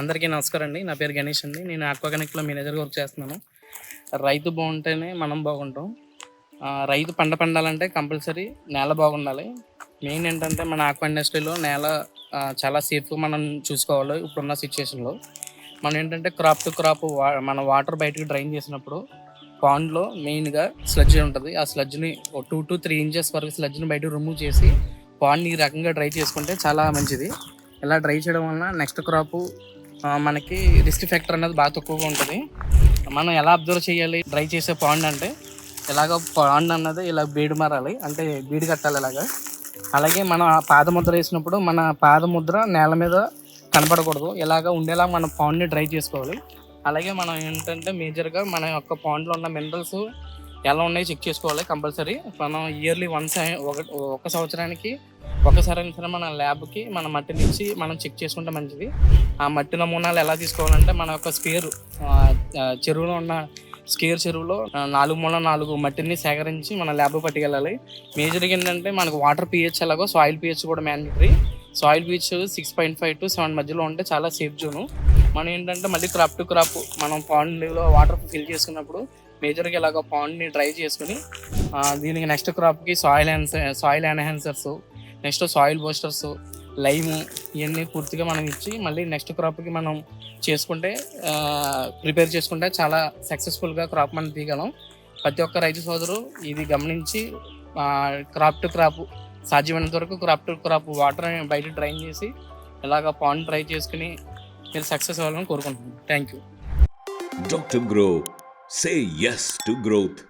అందరికీ నమస్కారం అండి. నా పేరు గణేష్ అండి. నేను ఆక్వాకనిక్లో మేనేజర్ వర్క్ చేస్తున్నాను. రైతు బాగుంటేనే మనం బాగుంటాం. రైతు పంట పండాలంటే కంపల్సరీ నేల బాగుండాలి. మెయిన్ ఏంటంటే మన ఆక్వా ఇండస్ట్రీలో నేల చాలా సేఫ్గా మనం చూసుకోవాలి ఇప్పుడున్న సిచ్యువేషన్లో మనం ఏంటంటే క్రాప్ టు క్రాప్ వా మన వాటర్ బయటకు డ్రైన్ చేసినప్పుడు పాండ్లో మెయిన్గా స్లడ్జ్ ఉంటుంది. ఆ స్లడ్జ్ని టూ టు త్రీ ఇంచెస్ వరకు స్లడ్జ్ని బయటకు రిమూవ్ చేసి పాండ్ని ఈ రకంగా డ్రై చేసుకుంటే చాలా మంచిది. ఇలా డ్రై చేయడం వలన నెక్స్ట్ క్రాప్ మనకి రిస్క్ ఫ్యాక్టర్ అనేది బాగా తక్కువగా ఉంటుంది. మనం ఎలా అబ్జర్వ్ చేయాలి డ్రై చేసే పాండ్ అంటే ఇలాగ పాండ్ అన్నది ఇలా బీడు మారాలి అంటే బీడు కట్టాలి ఇలాగా. అలాగే మనం ఆ పాదముద్ర వేసినప్పుడు మన పాదముద్ర నేల మీద కనపడకూడదు ఇలాగ ఉండేలా మన పాండ్ని డ్రై చేసుకోవాలి. అలాగే మనం ఏంటంటే మేజర్గా మన యొక్క పాండ్లో ఉన్న మినరల్స్ ఎలా ఉన్నాయో చెక్ చేసుకోవాలి కంపల్సరీ. మనం ఇయర్లీ వన్స్ ఒక ఒక సంవత్సరానికి ఒకసారి అయినా సరే మన ల్యాబ్కి మన మట్టిని ఇచ్చి మనం చెక్ చేసుకుంటే మంచిది. ఆ మట్టి నమూనాలు ఎలా తీసుకోవాలంటే మన యొక్క స్పేర్ చెరువులో ఉన్న స్కేర్ చెరువులో నాలుగు మూల నాలుగు మట్టిని సేకరించి మన ల్యాబ్ పట్టుకెళ్ళాలి. మేజర్గా ఏంటంటే మనకు వాటర్ పిహెచ్ ఎలాగో సాయిల్ పిహెచ్ కూడా mandatory soil pH six point five to seven మధ్యలో ఉంటే చాలా సేఫ్ జోను మనం ఏంటంటే మళ్ళీ క్రాప్ టు క్రాప్ మనం పాండ్లో వాటర్ ఫిల్ చేసుకున్నప్పుడు మేజర్గా ఇలాగ పాండ్ని డ్రై చేసుకుని దీనికి next క్రాప్కి soil soil enhancers next soil boosters lime ఇవన్నీ పూర్తిగా మనం ఇచ్చి మళ్ళీ నెక్స్ట్ క్రాప్కి మనం చేసుకుంటే ప్రిపేర్ చేసుకుంటే చాలా సక్సెస్ఫుల్గా క్రాప్ మనం తీయగలం. ప్రతి ఒక్క రైతు సోదరు ఇది గమనించి క్రాప్ టు క్రాప్ సాధ్యమైనంత వరకు క్రాప్ టు క్రాప్ వాటర్ బయట డ్రైన్ చేసి ఇలాగ పాండ్ డ్రై చేసుకుని మీరు సక్సెస్ అవ్వాలని కోరుకుంటున్నాను. Thank you doctor grow say S to growth